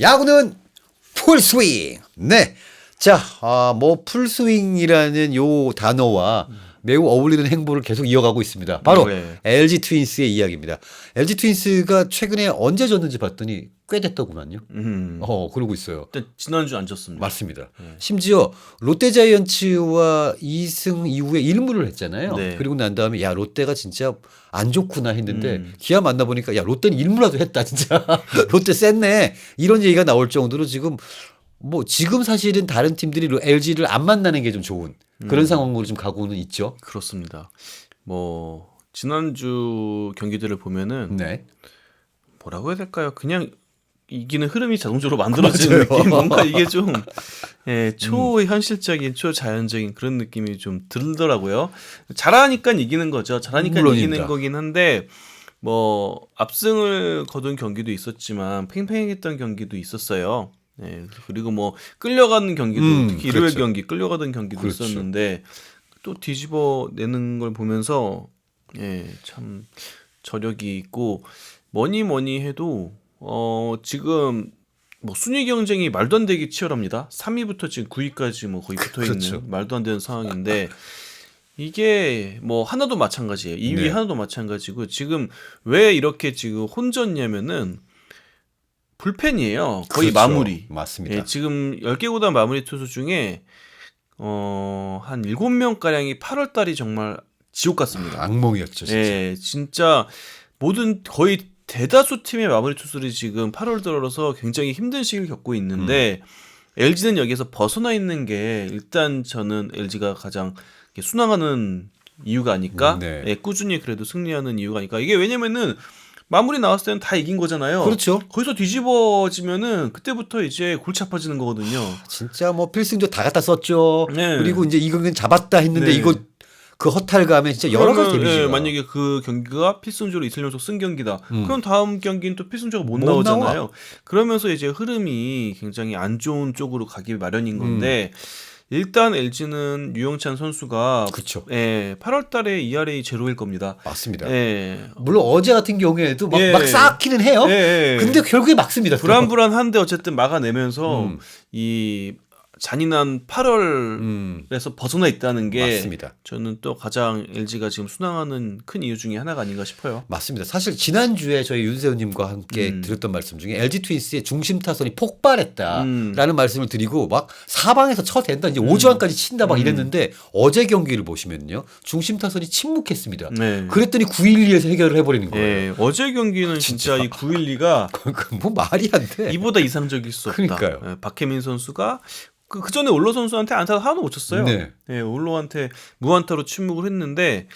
야구는 풀스윙. 네. 자, 아, 뭐 풀스윙이라는 요 단어와 매우 어울리는 행보를 계속 이어가고 있습니다. 바로 네. LG 트윈스의 이야기입니다. LG 트윈스가 최근에 언제 졌는지 봤더니 꽤 됐더구만요. 음. 어, 그러고 있어요. 지난주 안 졌습니다. 맞습니다. 심지어 롯데자이언츠와 2승 이후에 1무를 했잖아요. 네. 그리고 난 다음에 야 롯데가 진짜 안 좋구나 했는데 음. 기아 만나 보니까 야 롯데는 1무라도 했다 진짜 롯데 셌네 이런 얘기가 나올 정도로 지금 뭐 지금 사실은 다른 팀들이 LG를 안 만나는 게 좀 좋은 음. 그런 상황으로 좀 가고는 있죠. 그렇습니다. 뭐 지난주 경기들을 보면은 네. 뭐라고 해야 될까요? 그냥 이기는 흐름이 자동적으로 만들어지는. 음. 느낌. 뭔가 이게 좀 예, 초현실적인, 초자연적인 그런 느낌이 좀 들더라고요. 잘하니까 이기는 거죠. 잘하니까 물론입니다. 이기는 거긴 한데 뭐 압승을 거둔 경기도 있었지만 팽팽했던 경기도 있었어요. 예, 그리고 뭐 끌려가는 경기도 음, 특히 일요일 그렇죠. 경기 끌려가던 경기도 그렇죠. 있었는데 또 뒤집어 내는 걸 보면서 예, 참 저력이 있고 뭐니 뭐니 해도 어 지금 뭐 순위 경쟁이 말도 안 되게 치열합니다. 3위부터 지금 9위까지 뭐 거의 붙어 있는 그렇죠. 말도 안 되는 상황인데 이게 뭐 하나도 마찬가지예요. 2위 네. 하나도 마찬가지고 지금 왜 이렇게 지금 혼졌냐면은 불펜이에요. 거의 그렇죠. 마무리. 맞습니다. 예, 지금 10개 구단 마무리 투수 중에 어, 한 7명 가량이 8월 달이 정말 지옥 같습니다. 악몽이었죠 진짜. 예, 진짜 모든 거의 대다수 팀의 마무리 투수들이 지금 8월 들어서 굉장히 힘든 시기를 겪고 있는데 LG는 여기서 벗어나 있는 게 일단 저는 LG가 가장 순항하는 이유가 아닐까? 음, 네. 예, 꾸준히 그래도 승리하는 이유가 아닐까? 이게 왜냐면은 마무리 나왔을 때는 다 이긴 거잖아요. 그렇죠. 거기서 뒤집어지면은 그때부터 이제 골치 아파지는 거거든요. 진짜 뭐 필승조 다 갖다 썼죠. 네. 그리고 이제 이거는 잡았다 했는데 네. 이거 그 허탈감에 진짜 여러 가지 데미지가 예, 만약에 그 경기가 필승조로 이틀 연속 쓴 경기다. 음. 그럼 다음 경기는 또 필승조가 못, 못 나오잖아요. 나와. 그러면서 이제 흐름이 굉장히 안 좋은 쪽으로 가기 마련인 건데 음. 일단 LG는 유영찬 선수가 그렇죠. 예, 8월 달에 ERA 제로일 겁니다. 맞습니다. 예. 물론 어제 같은 경우에도 막, 예. 막 쌓기는 해요. 예, 예. 근데 결국에 막습니다. 또. 불안불안한데 어쨌든 막아내면서 음. 이 잔인한 8월에서 음, 벗어나 있다는 게 맞습니다. 저는 또 가장 LG가 지금 순항하는 큰 이유 중에 하나가 아닌가 싶어요. 맞습니다. 사실 지난주에 저희 윤세훈님과 함께 음. 드렸던 말씀 중에 LG 트윈스의 중심 타선이 폭발했다라는 음. 말씀을 드리고 막 사방에서 쳐댄다 이제 오주환까지 친다 막 음. 이랬는데 어제 경기를 보시면요 중심 타선이 침묵했습니다. 네. 그랬더니 912에서 해결을 해버리는 거예요. 예, 어제 경기는 진짜, 이 912가 그뭐 말이 안 돼. 이보다 이상적일 수 없다. 그러니까요. 예, 박혜민 선수가 그, 그 전에 올로 선수한테 안타 하나도 못 쳤어요. 네. 예, 올로한테 무안타로 침묵을 했는데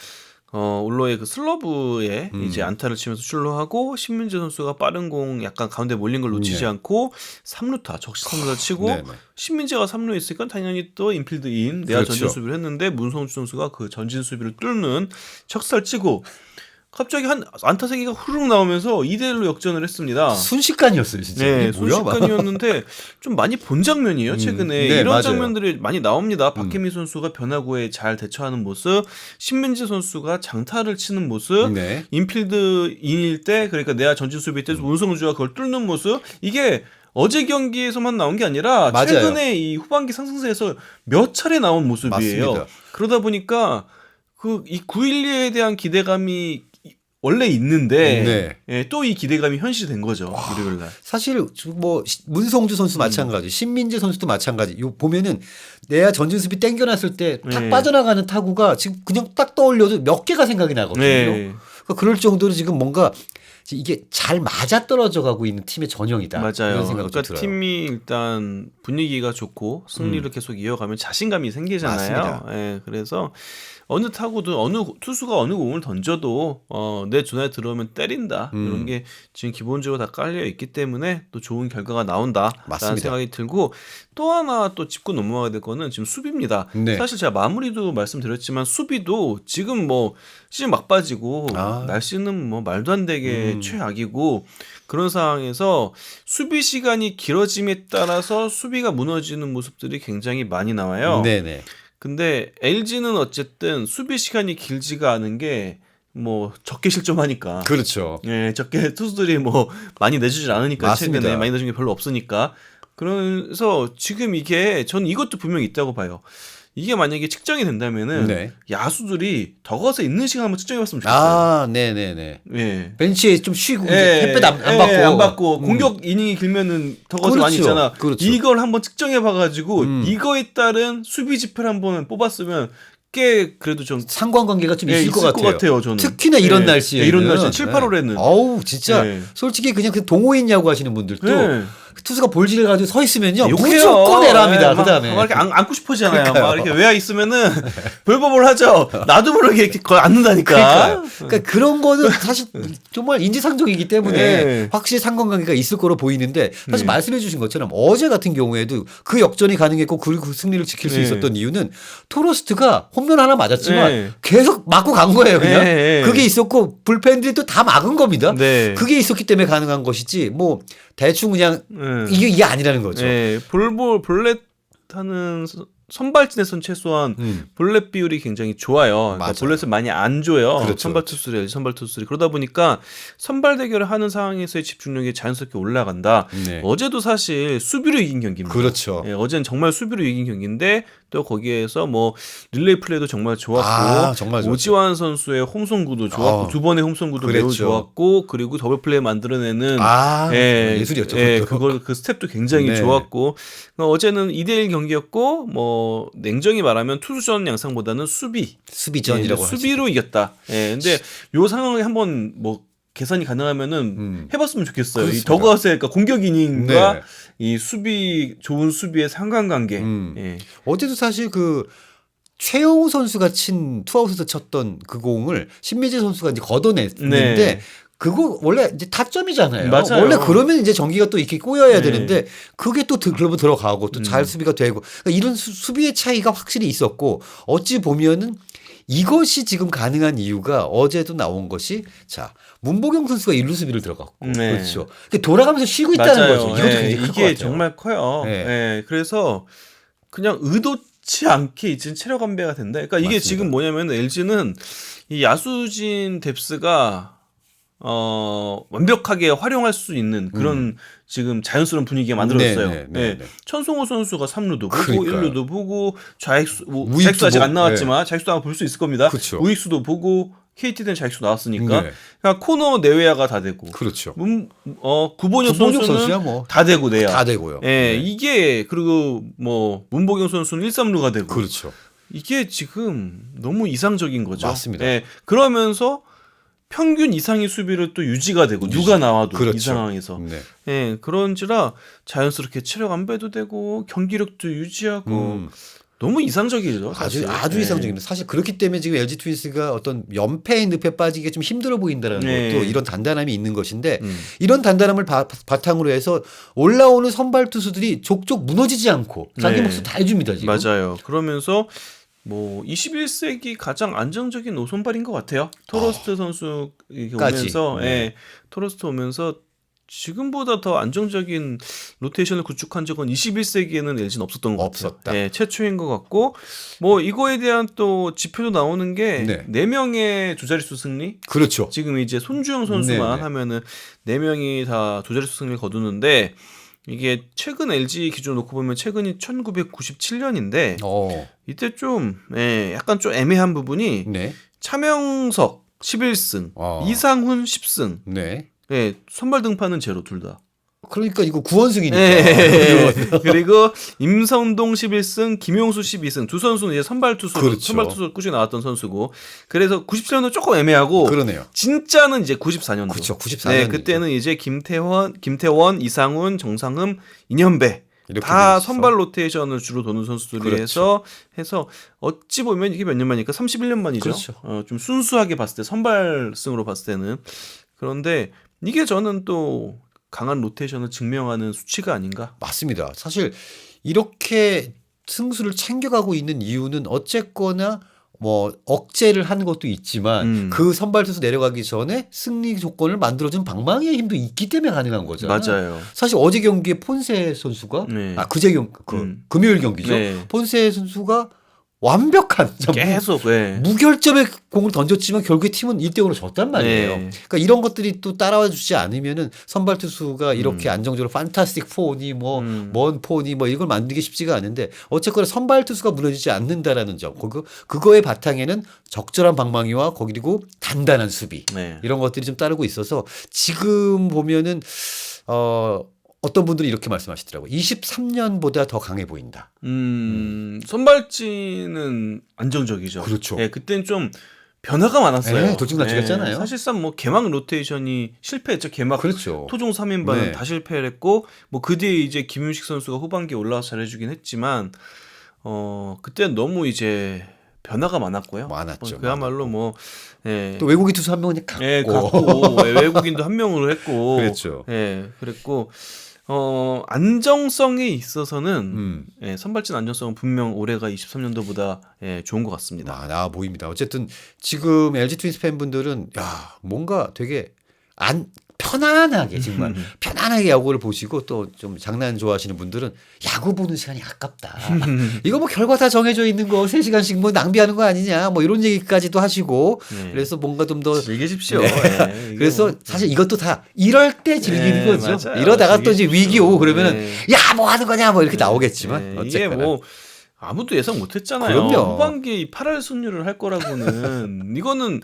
어, 올로의 그 슬러브에 음. 이제 안타를 치면서 출루하고 신민재 선수가 빠른 공 약간 가운데 몰린 걸 놓치지 네. 않고 3루타 적시 3루타 치고 네 네. 신민재가 3루에 있으니까 당연히 또 인필드인 내야 그렇죠. 전진 수비를 했는데 문성주 선수가 그 전진 수비를 뚫는 척살 치고 갑자기 한 안타 세 개가 후루룩 나오면서 2대 1로 역전을 했습니다. 순식간이었어요, 진짜. 네. 순식간이었는데 좀 많이 본 장면이에요. 음, 최근에 네, 이런 맞아요. 음. 장면들이 많이 나옵니다. 박혜민 선수가 변화구에 잘 대처하는 모습, 신민재 선수가 장타를 치는 모습, 네. 인필드 인일 때 그러니까 내야 전진 수비 음. 때 문성주가 그걸 뚫는 모습 이게 어제 경기에서만 나온 게 아니라 맞아요. 최근에 이 후반기 상승세에서 몇 차례 나온 모습이에요. 맞습니다. 그러다 보니까 그 이 912에 대한 기대감이 원래 있는데 네. 예, 또 이 기대감이 현실된 거죠. 일요일 날. 사실 뭐 시- 문성주 선수 음. 마찬가지, 신민재 선수도 마찬가지. 요 보면은 내야 전진 수비 땡겨놨을 때탁 네. 빠져나가는 타구가 지금 그냥 딱 떠올려도 몇 개가 생각이 나거든요. 네. 그러니까 그럴 정도로 지금 뭔가 이게 잘 맞아 떨어져 가고 있는 팀의 전형이다. 맞아요. 이런 생각이 그러니까 들어요. 팀이 일단 분위기가 좋고 승리를 계속 이어가면 자신감이 생기잖아요. 맞습니다. 예, 그래서 어느 타구도 어느 투수가 어느 공을 던져도 어, 내 존에 들어오면 때린다. 음. 이런 게 지금 기본적으로 다 깔려 있기 때문에 또 좋은 결과가 나온다라는 맞습니다. 생각이 들고 또 하나 또 짚고 넘어가야 될 거는 지금 수비입니다. 네. 사실 제가 마무리도 말씀드렸지만 수비도 지금 뭐 시즌 막빠지고 아. 날씨는 뭐 말도 안 되게 음. 최악이고 그런 상황에서 수비 시간이 길어짐에 따라서 수비가 무너지는 모습들이 굉장히 많이 나와요. 네네. 근데 LG는 어쨌든 수비 시간이 길지가 않은 게 뭐 적게 실점하니까. 그렇죠. 예, 적게 투수들이 뭐 많이 내주질 않으니까 맞습니다. 최근에 많이 내준 게 별로 없으니까. 그래서 지금 이게 저는 이것도 분명히 있다고 봐요. 이게 만약에 측정이 된다면은 네. 야수들이 더가서 있는 시간 한번 측정해봤으면 좋겠어요. 아, 네, 네, 네. 예. 벤치에 좀 쉬고 이제 예, 햇볕 안, 안 예, 받고 안 받고 음. 공격 이닝이 길면은 그렇죠. 많이 있잖아. 그렇죠. 이걸 한번 측정해 봐가지고 음. 이거에 따른 수비 지표를 한번 뽑았으면 꽤 그래도 좀 상관관계가 좀 예, 있을, 것 같아요. 저는. 특히나 이런 예, 날씨에 예, 이런 날씨에 7, 8월에는 어우 진짜 예. 솔직히 그냥 그 동호인 야구 하시는 분들도 예. 투수가 볼질을 가지고 서 있으면요 욕해요. 무조건 에라입니다. 예, 막- 그다음에 막 이렇게 안, 안고 싶어지잖아요. 그러니까요. 막 이렇게 외야 있으면은 벌벌벌 하죠. 나도 모르게 이렇게 거의 앉는다니까. 그러니까요. 그러니까 그런 거는 사실 정말 인지상정이기 때문에 예. 확실히 상관관계가 있을 거로 보이는데 사실 네. 말씀해 주신 것처럼 어제 같은 경우에도 그 역전이 가능했고 그, 그 승리를 지킬 수 네. 있었던 이유는 토로스트가 홈런 하나 맞았지만 네. 계속 맞고 간 거예요 그냥 네. 그게 있었고 불펜들이 또 다 막은 겁니다 네. 그게 있었기 때문에 가능한 것이지 뭐 대충 그냥 예. 이게 이게 아니라는 거죠 예, 볼볼 볼넷 하는 선- 선발진에선 최소한 음. 볼넷 비율이 굉장히 좋아요. 그러니까. 볼넷을 많이 안 줘요. 그렇죠. 선발 투수들이 선발 투수들이 그러다 보니까 선발 대결을 하는 상황에서의 집중력이 자연스럽게 올라간다. 네. 어제도 사실 수비로 이긴 경기입니다. 그렇죠 예, 어제는 정말 수비로 이긴 경기인데 또 거기에서 뭐 릴레이 플레이도 정말 좋았고 아, 정말. 오지환 선수의 홈송구도 좋았고 아, 두 번의 홈송구도 매우 그랬죠. 좋았고 그리고 더블 플레이 만들어내는 아 예, 예술이었죠 예. 그걸 그 스텝도 굉장히 네. 좋았고 어, 어제는 2대1 경기였고 뭐 냉정히 말하면 투수전 양상보다는 수비 수비전이라고 예, 수비로 이겼다. 예, 근데 요 상황에 한번 뭐 계산이 가능하면은 음. 해봤으면 좋겠어요. 이 그렇습니다. 더그아웃의 그러니까 공격 이닝과 네. 이 수비 좋은 수비의 상관관계. 음. 예. 어제도 사실 그 최영우 선수가 친 투아웃에서 쳤던 그 공을 신미재 선수가 이제 걷어냈는데 네. 그거 원래 이제 타점이잖아요. 맞아요. 원래 그러면 이제 전기가 또 이렇게 꼬여야 네. 되는데 그게 또 드- 글러브 들어가고 또잘 음. 수비가 되고 그러니까 이런 수, 수비의 차이가 확실히 있었고 어찌 보면은 이것이 지금 가능한 이유가 어제도 나온 것이 자 문보경 선수가 일루 수비를 들어갔고 네. 그렇죠. 그러니까 돌아가면서 쉬고 있다는 맞아요. 거죠. 이것도 예, 굉장히 클것 이게. 정말 커요. 네. 예, 그래서 그냥 의도치 않게 이제 체력 안배가 된다. 그러니까 이게 맞습니다. 지금 뭐냐면 LG는 이 야수진 뎁스가 어 완벽하게 활용할 수 있는 그런 지금 자연스러운 분위기가 만들어졌어요. 음. 네, 네, 네, 예. 네. 천송호 선수가 3루도 보고. 1루도 보고 좌익수 뭐 좌익수 아직 안 보- 나왔지만 좌익수도 아마 볼 수 있을 겁니다. 그렇죠. 우익수도 보고 KT는 좌익수 나왔으니까 네. 그러니까 코너 내외야가 다 되고 그렇죠. 문, 어 구본혁 구본혁 선수는 뭐. 다 되고 내야. 다 되고요. 예, 네. 이게 그리고 뭐 문보경 선수는 1, 3루가 되고 그렇죠. 이게 지금 너무 이상적인 거죠. 맞습니다. 예, 그러면서 평균 이상의 수비를 또 유지가 되고 누가 나와도 그렇죠. 이 상황에서 네. 예, 그런지라 자연스럽게 체력 안배도 되고 경기력도 유지하고 음, 너무 이상적이죠. 아주 사실. 아주 예. 이상적입니다. 사실 그렇기 때문에 지금 LG 트윈스가 어떤 연패의 늪에 빠지기 좀 힘들어 보인다는 네. 것도 이런 단단함이 있는 것인데 음. 이런 단단함을 바, 바탕으로 해서 올라오는 선발 투수들이 족족 무너지지 않고 자기 네. 몫을 다 해줍니다 지금. 맞아요. 그러면서 뭐 21세기 가장 안정적인 노선발인 것 같아요. 토로스트 선수 이렇게 아. 까지. 오면서 네. 예, 토로스트 오면서 지금보다 더 안정적인 로테이션을 구축한 적은 21세기에는 LG는 없었던 것 없었다. 같아요. 예, 최초인 것 같고 뭐 이거에 대한 또 지표도 나오는 게 네. 네 명의 두 자릿수 승리. 그렇죠. 지금 이제 손주영 선수만 네네. 하면은 네 명이 다 두 자릿수 승리를 거두는데 이게 최근 LG 기준 놓고 보면 최근이 1997년인데 어, 이때 좀 예, 약간 좀 애매한 부분이 네, 차명석 11승, 어. 이상훈 10승. 네. 예, 선발 등판은 제로 둘 다. 그러니까 이거 구원승이니까. 예. 그리고 임성동 11승, 김용수 12승 두 선수는 이제 선발 투수 그렇죠. 선발 투수 꾸준히 나왔던 선수고. 그래서 97년도 조금 애매하고 그러네요. 진짜는 이제 94년도. 그렇죠. 94년. 네, 그때는 이제 김태원, 김태원, 이상훈, 정상흠, 이렇게 다. 선발 로테이션을 주로 도는 선수들이 그렇죠. 해서 해서 어찌 보면 이게 몇 년 만이니까 31년 만이죠. 그렇죠. 어, 좀 순수하게 봤을 때 선발승으로 봤을 때는 그런데 이게 저는 또 강한 로테이션을 증명하는 수치가 아닌가. 맞습니다. 사실 이렇게 승수를 챙겨가고 있는 이유는 어쨌거나 뭐 억제를 하는 것도 있지만 음. 그 선발 투수 내려가기 전에 승리 조건을 만들어준 방망이의 힘도 있기 때문에 가능한 거잖아요. 맞아요. 사실 어제 경기에 폰세 선수가 네. 아 그제 경그 음. 금요일 경기죠. 네. 폰세 선수가 완벽한 좀 계속 예. 무결점의 공을 던졌지만 결국에 팀은 1대 0으로 졌단 말이에요. 네. 그러니까 이런 것들이 또 따라와 주지 않으면은 선발 투수가 이렇게 음. 안정적으로 판타스틱 포니 뭐 음. 먼 포니 뭐 이걸 만들기 쉽지가 않은데 어쨌거나 선발 투수가 무너지지 않는다라는 점. 그거 그거의 바탕에는 적절한 방망이와 거기 그리고 단단한 수비. 네. 이런 것들이 좀 따르고 있어서 지금 보면은 어 어떤 분들이 이렇게 말씀하시더라고요. 23년보다 더 강해 보인다. 음, 선발진은 안정적이죠. 그렇죠. 예, 그땐 좀 변화가 많았어요. 네, 돌직날직했잖아요. 사실상 뭐 개막 로테이션이 실패했죠. 개막 그렇죠. 토종 3인반은 네. 다 실패를 했고 뭐 그 뒤에 이제 김윤식 선수가 후반기에 올라와서 잘해주긴 했지만 어 그때 너무 이제 변화가 많았고요. 많았죠, 뭐 그야말로 뭐 예. 또 외국인 투수 한 명은 갖고. 예, 갖고 예, 외국인도 한 명으로 했고 그랬죠. 예, 그랬고 어 안정성에 있어서는 음. 예, 선발진 안정성은 분명 올해가 23년도보다 예, 좋은 것 같습니다. 나, 나 보입니다. 어쨌든 지금 LG 트윈스 팬분들은 야 뭔가 되게 안 편안하게 정말 편안하게 야구를 보시고 또 좀 장난 좋아하시는 분들은 야구 보는 시간이 아깝다. 이거 뭐 결과 다 정해져 있는 거 3시간씩 뭐 낭비하는 거 아니냐 뭐 이런 얘기까지도 하시고 네. 그래서 뭔가 좀 더 즐기십시오. 네. 예, 이거 그래서 뭐- 사실 이것도 다 이럴 때 즐기는 네, 거죠. 맞아요. 이러다가 또 이제. 위기 오고 그러면은 네. 야뭐 하는 거냐 뭐 이렇게 나오겠지만 네, 이게 어쨌거나. 뭐 아무도 예상 못 했잖아요. 그럼요. 후반기 8할 승률을 할 거라고는 이거는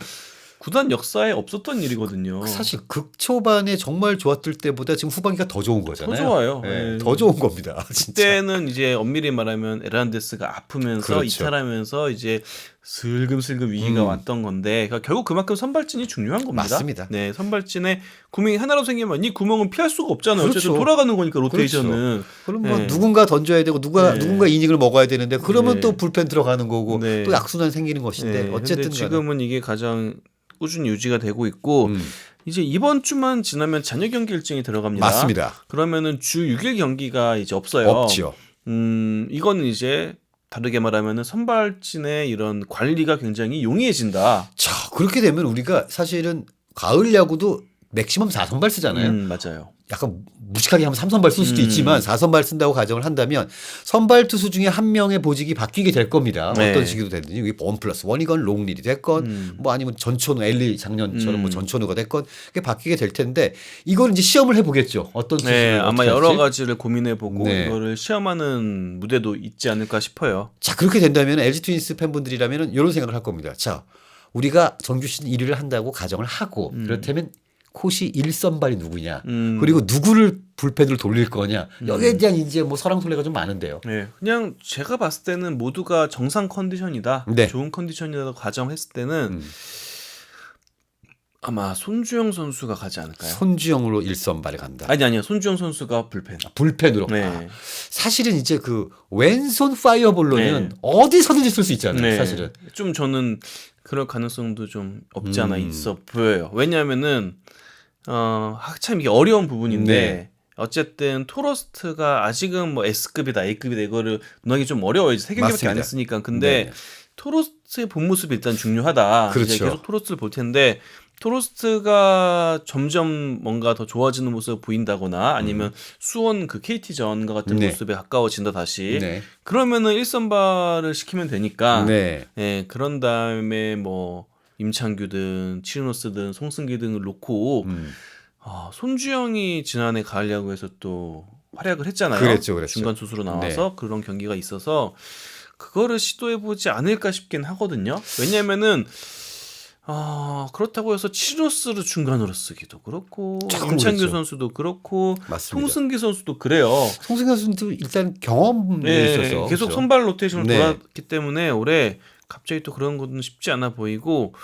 구단 역사에 없었던 일이거든요. 사실 극 초반에 정말 좋았을 때보다 지금 후반기가 더 좋은 거잖아요. 더 좋아요. 네, 네. 더 좋은 겁니다. 진짜. 그때는 이제 엄밀히 말하면 에란데스가 아프면서 그렇죠. 이탈하면서 이제 슬금슬금 위기가 음. 왔던 건데 그러니까 결국 그만큼 선발진이 중요한 겁니다. 맞습니다. 네, 선발진에 구멍이 하나로 생기면 이 구멍은 피할 수가 없잖아요. 어쨌든 그렇죠. 돌아가는 거니까 로테이션은. 그럼 뭐 네. 누군가 던져야 되고 누가 네. 누군가 이닝을 먹어야 되는데 그러면 네. 또 불펜 들어가는 거고 네. 또 악순환 생기는 것인데 네, 어쨌든 지금은 이게 가장 꾸준히 유지가 되고 있고 음, 이제 이번 주만 지나면 잔여 경기 일정이 들어갑니다. 맞습니다. 그러면은 주 6일 경기가 이제 없어요. 없죠. 음, 이거는 이제 다르게 말하면은 선발진의 이런 관리가 굉장히 용이해진다. 자 그렇게 되면 우리가 사실은 가을 야구도 맥시멈 4선발 쓰잖아요. 음, 맞아요. 약간 무식하게 하면 3선발 쓸 수도 음. 있지만 4선발 쓴다고 가정을 한다면 선발 투수 중에 한 명의 보직이 바뀌게 될 겁니다. 네. 어떤 식으로 되든지 이게 원 플러스 원이건 롱릴이 됐건 음. 뭐 아니면 전천후 엘리 작년처럼 뭐 음. 전천후가 됐건 그게 바뀌게 될 텐데 이걸 이제 시험을 해보겠죠. 어떤 투수를 네, 아마 여러 할지. 가지를 고민해 보고 네. 이거를 시험하는 무대도 있지 않을까 싶어요. 자 그렇게 된다면 LG 트윈스 팬분들이라면 이런 생각을 할 겁니다. 자 우리가 정규 시즌 1위를 한다고 가정을 하고 그렇다면 코시 1선발이 누구냐 음. 그리고 누구를 불펜으로 돌릴 거냐 여기에 대한 이제 뭐 설랑설레가 좀 많은데요. 네, 그냥 제가 봤을 때는 모두가 정상 컨디션이다, 네. 좋은 컨디션이라고 가정했을 때는 음. 아마 손주영 선수가 가지 않을까요? 손주영으로 1선발에 간다. 아니 아니요, 손주영 선수가 불펜. 불펜으로. 네. 아, 사실은 이제 그 왼손 파이어볼로는 네. 어디서든지 쓸 수 있잖아요. 네. 사실은. 좀 저는 그럴 가능성도 좀 없지 않아 음. 있어 보여요. 왜냐하면은 어, 하- 참 이게 어려운 부분인데 네. 어쨌든 토러스트가 아직은 뭐 S급이다, A급이다 이거를 논하기 좀 어려워요. 이제 세 경기밖에. 안 했으니까. 근데 네. 토러스트의 본 모습이 일단 중요하다. 이제 그렇죠. 계속 토러스트를 볼 텐데 토러스트가 점점 뭔가 더 좋아지는 모습을 보인다거나 아니면 수원 그 KT전과 같은 음. 네. 모습에 가까워진다 다시. 네. 그러면은 1선발을 시키면 되니까 네. 예, 그런 다음에 뭐 임창규든 치르노스든 송승기 등을 놓고 음. 아, 손주영이 지난해 가을 야구에서 또 활약을 했잖아요. 그랬죠, 그랬죠. 중간 투수로 나와서 네. 그런 경기가 있어서 그거를 시도해 보지 않을까 싶긴 하거든요. 왜냐면은 아, 그렇다고 해서 치르노스를 중간으로 쓰기도 그렇고 임창규. 선수도 그렇고 맞습니다. 송승기 선수도 그래요. 송승현 선수도 일단 경험이 네, 있어서 계속 그렇죠. 선발 로테이션을 네. 돌았기 때문에 올해 갑자기 또 그런 것은 쉽지 않아 보이고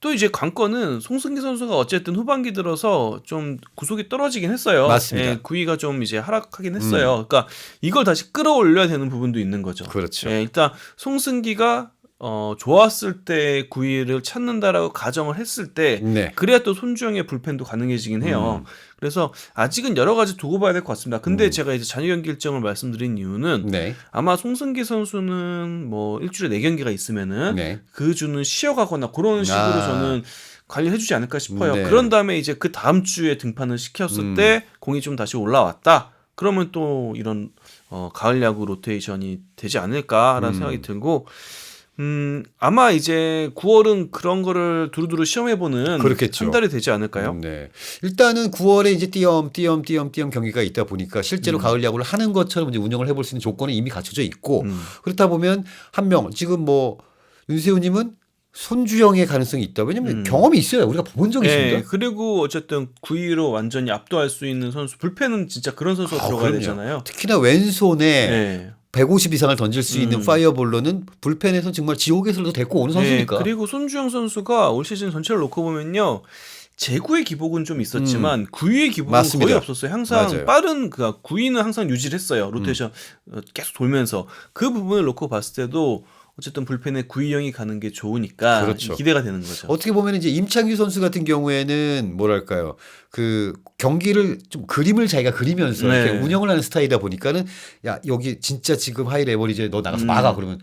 또 이제 관건은 송승기 선수가 어쨌든 후반기 들어서 좀 구속이 떨어지긴 했어요. 맞습니다. 음. 예, 구위가 좀 이제 하락하긴 했어요. 그러니까 이걸 다시 끌어올려야 되는 부분도 있는 거죠. 그렇죠. 예, 일단 송승기가 어, 좋았을 때 구위를 찾는다라고 가정을 했을 때 네. 그래야 또 손주영의 불펜도 가능해지긴 해요. 음. 그래서 아직은 여러 가지 두고 봐야 될 것 같습니다. 근데 제가 이제 잔여 경기 일정을 말씀드린 이유는 네. 아마 송승기 선수는 뭐 일주일에 네 경기가 있으면은 네. 그 주는 쉬어가거나 그런 식으로 아. 저는 관리해주지 않을까 싶어요. 네. 그런 다음에 이제 그 다음 주에 등판을 시켰을 음. 때 공이 좀 다시 올라왔다. 그러면 또 이런 어, 가을 야구 로테이션이 되지 않을까라는 음. 생각이 들고 음, 아마 이제 9월은 그런 거를 두루두루 시험해보는 그렇겠죠. 한 달이 되지 않을까요? 네. 일단은 9월에 이제 띄엄 띄엄 띄엄 띄엄 경기가 있다 보니까 실제로 가을 야구를 하는 것처럼 이제 운영을 해볼 수 있는 조건이 이미 갖춰져 있고 음. 그렇다 보면 한 명 지금 뭐 윤세호님은 손주영의 가능성이 있다. 왜냐면 음. 경험이 있어요. 우리가 본 적이 네, 있습니다. 그리고 어쨌든 9위로 완전히 압도할 수 있는 선수, 불펜은 진짜 그런 선수가 아, 들어가야 그럼요. 되잖아요. 특히나 왼손에 네. 150 이상을 던질 수 있는 음. 파이어볼로는 불펜에서 정말 지옥에서도 데리고 오는 선수니까. 네, 그리고 손주영 선수가 올 시즌 전체를 놓고 보면요. 제구의 기복은 좀 있었지만 구위의 기복은 음. 맞습니다. 거의 없었어요. 항상 맞아요. 빠른 그 구위는 항상 유지를 했어요. 로테이션 음. 어, 계속 돌면서 그 부분을 놓고 봤을 때도 어쨌든 불펜에 구위형이 가는 게 좋으니까 그렇죠. 기대가 되는 거죠. 어떻게 보면 이제 임창규 선수 같은 경우에는 뭐랄까요 그 경기를 좀 그림을 자기가 그리면서 네. 이렇게 운영을 하는 스타일이다 보니까는 야 여기 진짜 지금 하이 레버리지에 너 나가서 음. 막아 그러면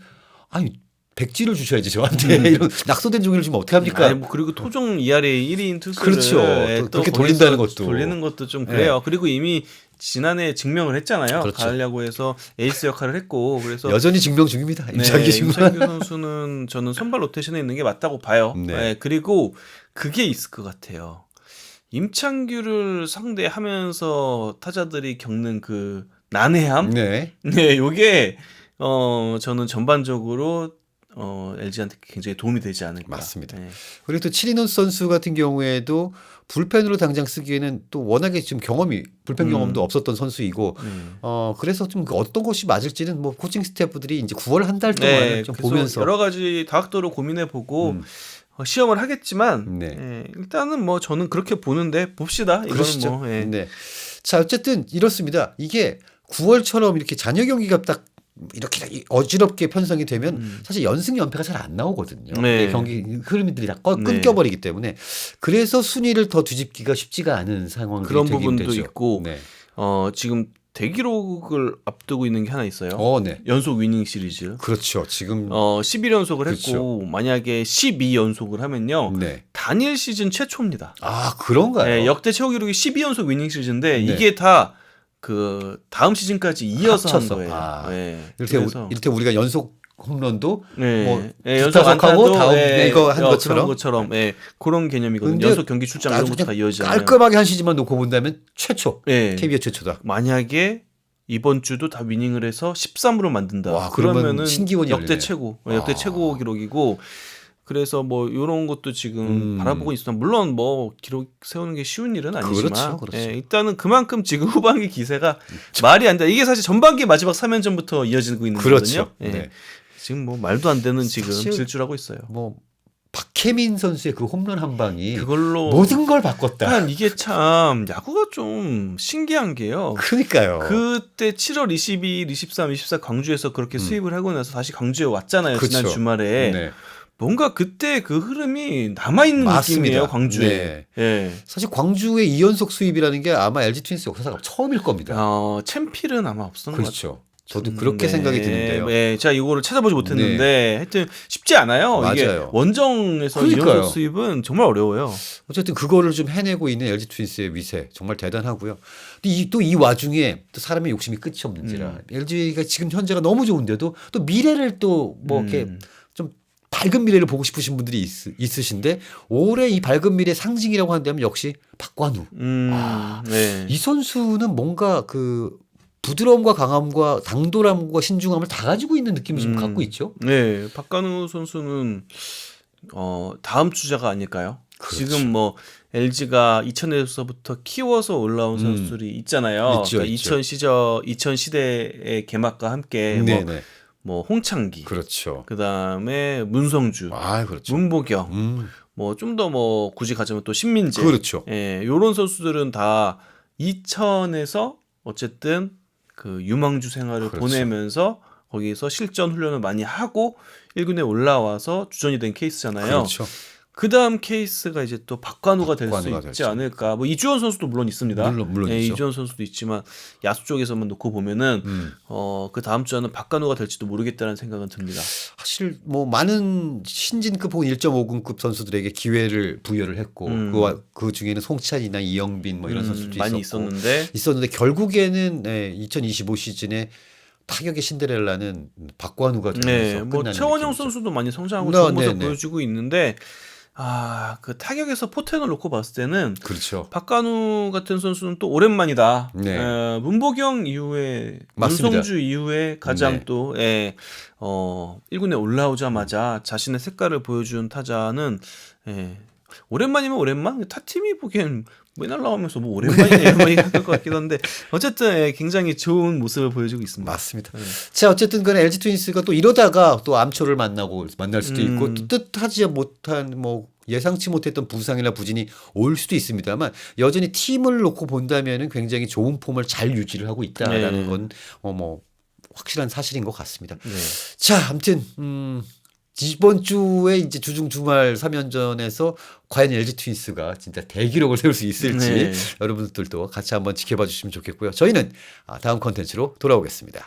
아니 백지를 주셔야지 저한테 이런 낙서된 종이를 주면 어떻게 합니까? 아니, 뭐 그리고 토종 ERA 1인 투수를 그렇죠. 예, 또또 그렇게 돌린다는 것도. 돌리는 것도 좀 그래요. 그리고 이미 지난해 증명을 했잖아요. 그렇죠. 가을 야구에서 에이스 역할을 했고 그래서 여전히 증명 중입니다. 임창규 네. 임창규 선수는 저는 선발 로테이션에 있는 게 맞다고 봐요. 네. 네, 그리고 그게 있을 것 같아요. 임창규를 상대하면서 타자들이 겪는 그 난해함, 네. 네, 요게 어 저는 전반적으로 어 LG한테 굉장히 도움이 되지 않을까. 맞습니다. 네. 그리고 또 치리노스 선수 같은 경우에도 불펜으로 당장 쓰기에는 또 워낙에 지금 경험이 불펜 음. 경험도 없었던 선수이고 네. 어 그래서 좀그 어떤 것이 맞을지는 뭐 코칭 스태프들이 이제 9월 한 달 동안 네, 좀 보면서 여러 가지 다각도로 고민해 보고 음. 어, 시험을 하겠지만 네. 예, 일단은 뭐 저는 그렇게 보는데 봅시다. 그러시죠. 뭐 예. 네. 자 어쨌든 이렇습니다. 이게 9월처럼 이렇게 잔여 경기가 딱 이렇게 이- 어지럽게 편성이 되면 음. 사실 연승 연패가 잘 안 나오거든요. 네. 이 경기 흐름들이 다 꺼- 네. 끊겨버리기 때문에 그래서 순위를 더 뒤집기가 쉽지가 않은 상황이 그런 부분도 되죠. 있고 네. 어, 지금 대기록을 앞두고 있는 게 하나 있어요. 어, 네. 연속 위닝 시리즈. 그렇죠. 지금 어, 11연속을 그렇죠. 했고 만약에 12연속을 하면요. 네. 단일 시즌 최초입니다. 아 그런가요? 네, 역대 최고 기록이 12연속 위닝 시리즈인데 네. 이게 다 그 다음 시즌까지 이어서. 한 거예요. 아. 네. 이렇게 그래서 이렇게 우리가 연속 홈런도 네. 뭐 예, 두 타석하고 안타도, 다음 예, 이거 한 어, 것처럼? 그런 것처럼 예, 그런 개념이거든요. 근데 연속 경기 출장 이런 아주 것도 다 그냥 이어지잖아요. 깔끔하게 한 시즌만 놓고 본다면 최초 예. KBO 최초다. 만약에 이번 주도 다 위닝을 해서 13으로 만든다. 와, 그러면 그러면은 신기원이 역대 열리네. 최고, 어, 역대 아. 최고 기록이고 그래서 뭐 이런 것도 지금 음. 바라보고 있어. 물론 뭐 기록 세우는 게 쉬운 일은 아니지만 그렇죠, 그렇죠. 예, 일단은 그만큼 지금 후반기 기세가 말이 안 돼. 이게 사실 전반기 마지막 3연전부터 이어지고 있는 그렇죠. 거거든요. 예. 네. 지금 뭐 말도 안 되는 지금 질주하고 있어요. 뭐 박혜민 선수의 그 홈런 한 방이 그걸로 모든 걸 바꿨다. 약간 이게 참 야구가 좀 신기한 게요. 그러니까요. 그때 7월 22일, 23, 24 광주에서 그렇게 수입을 하고 나서 다시 광주에 왔잖아요. 음. 그쵸. 지난 주말에. 네. 뭔가 그때 그 흐름이 남아 있는 맞습니다. 느낌이에요, 광주에. 네. 예. 사실 광주의 2연속 수입이라는 게 아마 LG 트윈스 역사상 처음일 겁니다. 어, 챔필은 아마 없었던 것 같아요. 그렇죠. 저도 그렇게 생각이 드는데요. 네, 제가 이거를 찾아보지 못했는데 하여튼 쉽지 않아요. 이게 맞아요. 원정에서 그러니까요. 이연속 수입은 정말 어려워요. 어쨌든 그거를 좀 해내고 있는 LG 트윈스의 위세 정말 대단하고요. 또 이 와중에 또 사람의 욕심이 끝이 없는지라 음. LG가 지금 현재가 너무 좋은데도 또 미래를 또뭐 이렇게 음. 좀 밝은 미래를 보고 싶으신 분들이 있, 으신데 올해 이 밝은 미래 상징이라고 한다면 역시 박관우. 음, 아, 네. 이 선수는 뭔가 그 부드러움과 강함과 당돌함과 신중함을 다 가지고 있는 느낌을 지금 음. 갖고 있죠. 네, 박간우 선수는 어 다음 주자가 아닐까요? 그렇죠. 지금 뭐 LG가 2000에서부터 키워서 올라온 음. 선수들이 있잖아요. 있죠, 그러니까 있죠. 2000 시절 2000 시대의 개막과 함께 뭐. 뭐 홍창기, 그렇죠. 그다음에 문성주, 아 그렇죠. 문보경, 음, 뭐좀 더 뭐 굳이 가자면 또 신민재, 그렇죠. 예, 요런 선수들은 다 2000에서 어쨌든 그 유망주 생활을 그렇죠. 보내면서 거기서 실전 훈련을 많이 하고 1군에 올라와서 주전이 된 케이스잖아요. 그렇죠. 그 다음 케이스가 이제 또 박관우가 될 수 박관우가 있지 될지. 않을까. 뭐 이주원 선수도 물론 있습니다. 물론 물론 예, 있죠. 이주원 선수도 있지만 야수 쪽에서만 놓고 보면은 음. 어, 그 다음 주에는 박관우가 될지도 모르겠다는 생각은 듭니다. 사실 뭐 많은 신진급 혹은 1.5군급 선수들에게 기회를 부여를 했고 음. 그와 그 중에는 송찬이나 이영빈 뭐 이런 음, 선수도 많이 있었고 있었는데 있었는데 결국에는 네, 2025 시즌에 타격의 신데렐라는 박관우가 되면서 네, 뭐 끝나는 최원영 느낌이죠. 선수도 많이 성장하고 네, 좋은 모습 네, 네. 보여주고 있는데 아, 그 타격에서 포텐을 놓고 봤을 때는 그렇죠. 박간우 같은 선수는 또 오랜만이다. 네. 에, 문보경 이후에 맞습니다. 문성주 이후에 가장 네. 또 예, 어, 1군에 올라오자마자 자신의 색깔을 보여준 타자는 예, 오랜만이면 오랜만? 타 팀이 보기엔 맨날 나오면서 뭐 오랜만이네 뭐 이럴 것 같긴 한데 어쨌든 예, 굉장히 좋은 모습을 보여주고 있습니다. 맞습니다. 네. 자 어쨌든 간에 LG 트윈스가 또 이러다가 또 암초를 만나고 만날 수도 있고 음. 또 뜻하지 못한 뭐 예상치 못했던 부상이나 부진이 올 수도 있습니다만 여전히 팀을 놓고 본다면은 굉장히 좋은 폼을 잘 유지를 하고 있다라는 네. 건어뭐 확실한 사실인 것 같습니다. 네. 자, 아무튼 음 이번 주에 이제 주중 주말 3연전에서 과연 LG 트윈스가 진짜 대기록을 세울 수 있을지 네. 여러분들도 같이 한번 지켜봐 주시면 좋겠고요. 저희는 아, 다음 컨텐츠로 돌아오겠습니다.